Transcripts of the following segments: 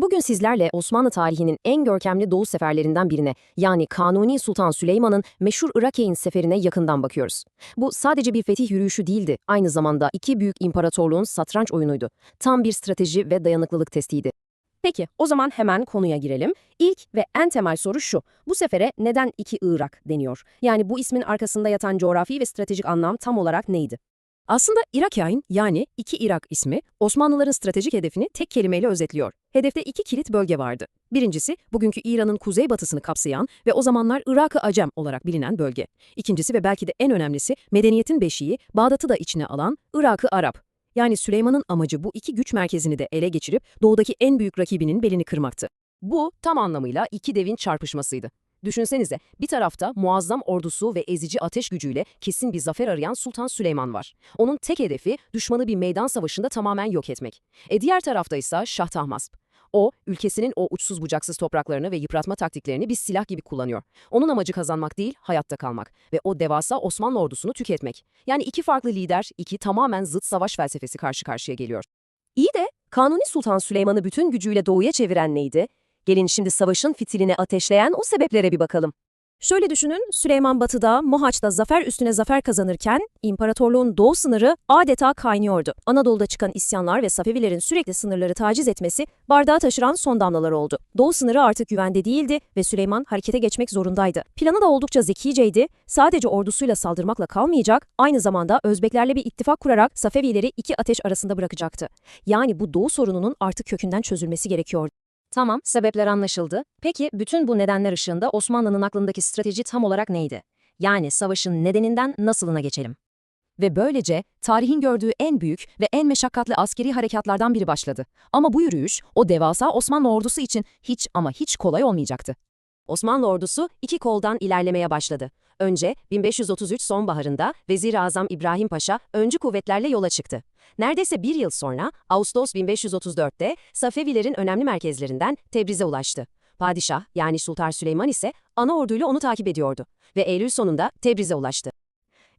Bugün sizlerle Osmanlı tarihinin en görkemli doğu seferlerinden birine yani Kanuni Sultan Süleyman'ın meşhur Irak'in seferine yakından bakıyoruz. Bu sadece bir fetih yürüyüşü değildi, aynı zamanda iki büyük imparatorluğun satranç oyunuydu. Tam bir strateji ve dayanıklılık testiydi. Peki, o zaman hemen konuya girelim. İlk ve en temel soru şu. Bu sefere neden iki Irak deniyor? Yani bu ismin arkasında yatan coğrafi ve stratejik anlam tam olarak neydi? Aslında Irakyayn yani iki Irak ismi Osmanlıların stratejik hedefini tek kelimeyle özetliyor. Hedefte iki kilit bölge vardı. Birincisi bugünkü İran'ın kuzeybatısını kapsayan ve o zamanlar Irak-ı Acem olarak bilinen bölge. İkincisi ve belki de en önemlisi medeniyetin beşiği Bağdat'ı da içine alan Irak-ı Arap. Yani Süleyman'ın amacı bu iki güç merkezini de ele geçirip doğudaki en büyük rakibinin belini kırmaktı. Bu tam anlamıyla iki devin çarpışmasıydı. Düşünsenize bir tarafta muazzam ordusu ve ezici ateş gücüyle kesin bir zafer arayan Sultan Süleyman var. Onun tek hedefi düşmanı bir meydan savaşında tamamen yok etmek. E diğer tarafta ise Şah Tahmasp. O, ülkesinin o uçsuz bucaksız topraklarını ve yıpratma taktiklerini bir silah gibi kullanıyor. Onun amacı kazanmak değil, hayatta kalmak ve o devasa Osmanlı ordusunu tüketmek. Yani iki farklı lider, iki tamamen zıt savaş felsefesi karşı karşıya geliyor. İyi de Kanuni Sultan Süleyman'ı bütün gücüyle doğuya çeviren neydi? Gelin şimdi savaşın fitilini ateşleyen o sebeplere bir bakalım. Şöyle düşünün, Süleyman Batı'da, Mohaç'ta zafer üstüne zafer kazanırken, imparatorluğun doğu sınırı adeta kaynıyordu. Anadolu'da çıkan isyanlar ve Safevilerin sürekli sınırları taciz etmesi, bardağı taşıran son damlalar oldu. Doğu sınırı artık güvende değildi ve Süleyman harekete geçmek zorundaydı. Planı da oldukça zekiceydi, sadece ordusuyla saldırmakla kalmayacak, aynı zamanda Özbeklerle bir ittifak kurarak Safevileri iki ateş arasında bırakacaktı. Yani bu doğu sorununun artık kökünden çözülmesi gerekiyordu. Tamam, sebepler anlaşıldı. Peki bütün bu nedenler ışığında Osmanlı'nın aklındaki strateji tam olarak neydi? Yani savaşın nedeninden nasılına geçelim. Ve böylece tarihin gördüğü en büyük ve en meşakkatli askeri harekatlardan biri başladı. Ama bu yürüyüş o devasa Osmanlı ordusu için hiç ama hiç kolay olmayacaktı. Osmanlı ordusu iki koldan ilerlemeye başladı. Önce 1533 sonbaharında Vezir-i Azam İbrahim Paşa öncü kuvvetlerle yola çıktı. Neredeyse bir yıl sonra Ağustos 1534'te Safevilerin önemli merkezlerinden Tebriz'e ulaştı. Padişah yani Sultan Süleyman ise ana orduyla onu takip ediyordu ve Eylül sonunda Tebriz'e ulaştı.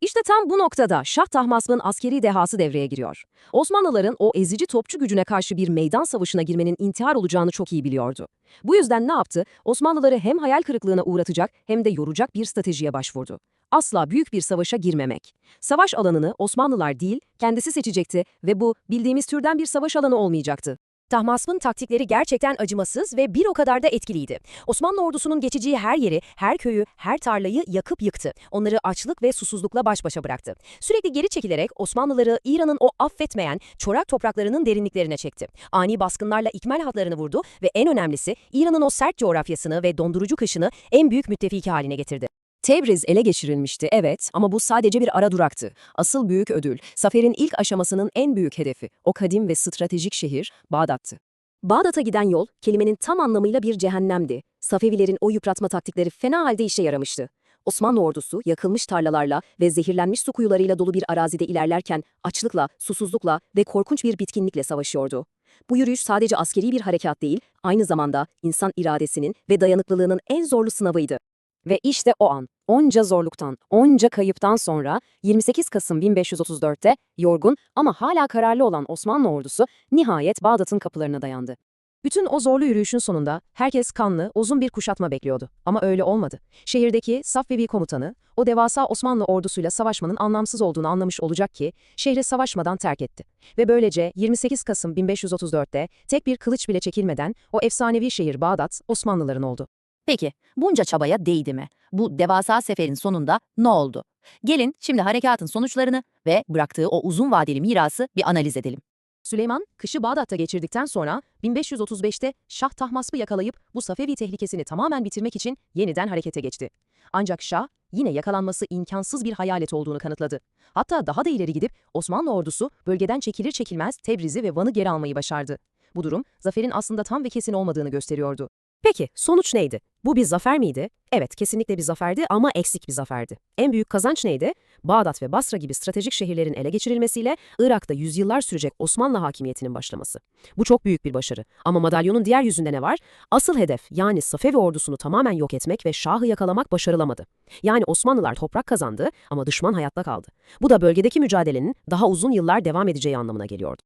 İşte tam bu noktada Şah Tahmasp'ın askeri dehası devreye giriyor. Osmanlıların o ezici topçu gücüne karşı bir meydan savaşına girmenin intihar olacağını çok iyi biliyordu. Bu yüzden ne yaptı? Osmanlıları hem hayal kırıklığına uğratacak hem de yoracak bir stratejiye başvurdu. Asla büyük bir savaşa girmemek. Savaş alanını Osmanlılar değil, kendisi seçecekti ve bu bildiğimiz türden bir savaş alanı olmayacaktı. Tahmasp'ın taktikleri gerçekten acımasız ve bir o kadar da etkiliydi. Osmanlı ordusunun geçeceği her yeri, her köyü, her tarlayı yakıp yıktı. Onları açlık ve susuzlukla baş başa bıraktı. Sürekli geri çekilerek Osmanlıları İran'ın o affetmeyen çorak topraklarının derinliklerine çekti. Ani baskınlarla ikmal hatlarını vurdu ve en önemlisi İran'ın o sert coğrafyasını ve dondurucu kışını en büyük müttefiki haline getirdi. Tebriz ele geçirilmişti, evet ama bu sadece bir ara duraktı. Asıl büyük ödül, Zafer'in ilk aşamasının en büyük hedefi, o kadim ve stratejik şehir Bağdat'tı. Bağdat'a giden yol, kelimenin tam anlamıyla bir cehennemdi. Safevilerin o yıpratma taktikleri fena halde işe yaramıştı. Osmanlı ordusu yakılmış tarlalarla ve zehirlenmiş su kuyularıyla dolu bir arazide ilerlerken açlıkla, susuzlukla ve korkunç bir bitkinlikle savaşıyordu. Bu yürüyüş sadece askeri bir harekat değil, aynı zamanda insan iradesinin ve dayanıklılığının en zorlu sınavıydı. Ve işte o an, onca zorluktan, onca kayıptan sonra 28 Kasım 1534'te yorgun ama hala kararlı olan Osmanlı ordusu nihayet Bağdat'ın kapılarına dayandı. Bütün o zorlu yürüyüşün sonunda herkes kanlı, uzun bir kuşatma bekliyordu. Ama öyle olmadı. Şehirdeki Safvevi komutanı, o devasa Osmanlı ordusuyla savaşmanın anlamsız olduğunu anlamış olacak ki, şehri savaşmadan terk etti. Ve böylece 28 Kasım 1534'te tek bir kılıç bile çekilmeden o efsanevi şehir Bağdat, Osmanlıların oldu. Peki, bunca çabaya değdi mi? Bu devasa seferin sonunda ne oldu? Gelin şimdi harekatın sonuçlarını ve bıraktığı o uzun vadeli mirası bir analiz edelim. Süleyman, kışı Bağdat'ta geçirdikten sonra 1535'te Şah Tahmasp'ı yakalayıp bu Safevi tehlikesini tamamen bitirmek için yeniden harekete geçti. Ancak Şah, yine yakalanması imkansız bir hayalet olduğunu kanıtladı. Hatta daha da ileri gidip Osmanlı ordusu bölgeden çekilir çekilmez Tebriz'i ve Van'ı geri almayı başardı. Bu durum, zaferin aslında tam ve kesin olmadığını gösteriyordu. Peki, sonuç neydi? Bu bir zafer miydi? Evet, kesinlikle bir zaferdi ama eksik bir zaferdi. En büyük kazanç neydi? Bağdat ve Basra gibi stratejik şehirlerin ele geçirilmesiyle Irak'ta yüzyıllar sürecek Osmanlı hakimiyetinin başlaması. Bu çok büyük bir başarı. Ama madalyonun diğer yüzünde ne var? Asıl hedef yani Safevi ordusunu tamamen yok etmek ve Şah'ı yakalamak başarılamadı. Yani Osmanlılar toprak kazandı ama düşman hayatta kaldı. Bu da bölgedeki mücadelenin daha uzun yıllar devam edeceği anlamına geliyordu.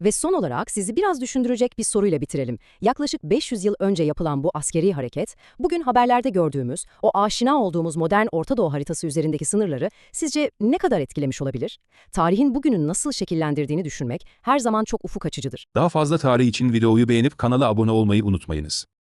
Ve son olarak sizi biraz düşündürecek bir soruyla bitirelim. Yaklaşık 500 yıl önce yapılan bu askeri hareket, bugün haberlerde gördüğümüz, o aşina olduğumuz modern Orta Doğu haritası üzerindeki sınırları sizce ne kadar etkilemiş olabilir? Tarihin bugünü nasıl şekillendirdiğini düşünmek her zaman çok ufuk açıcıdır. Daha fazla tarih için videoyu beğenip kanala abone olmayı unutmayınız.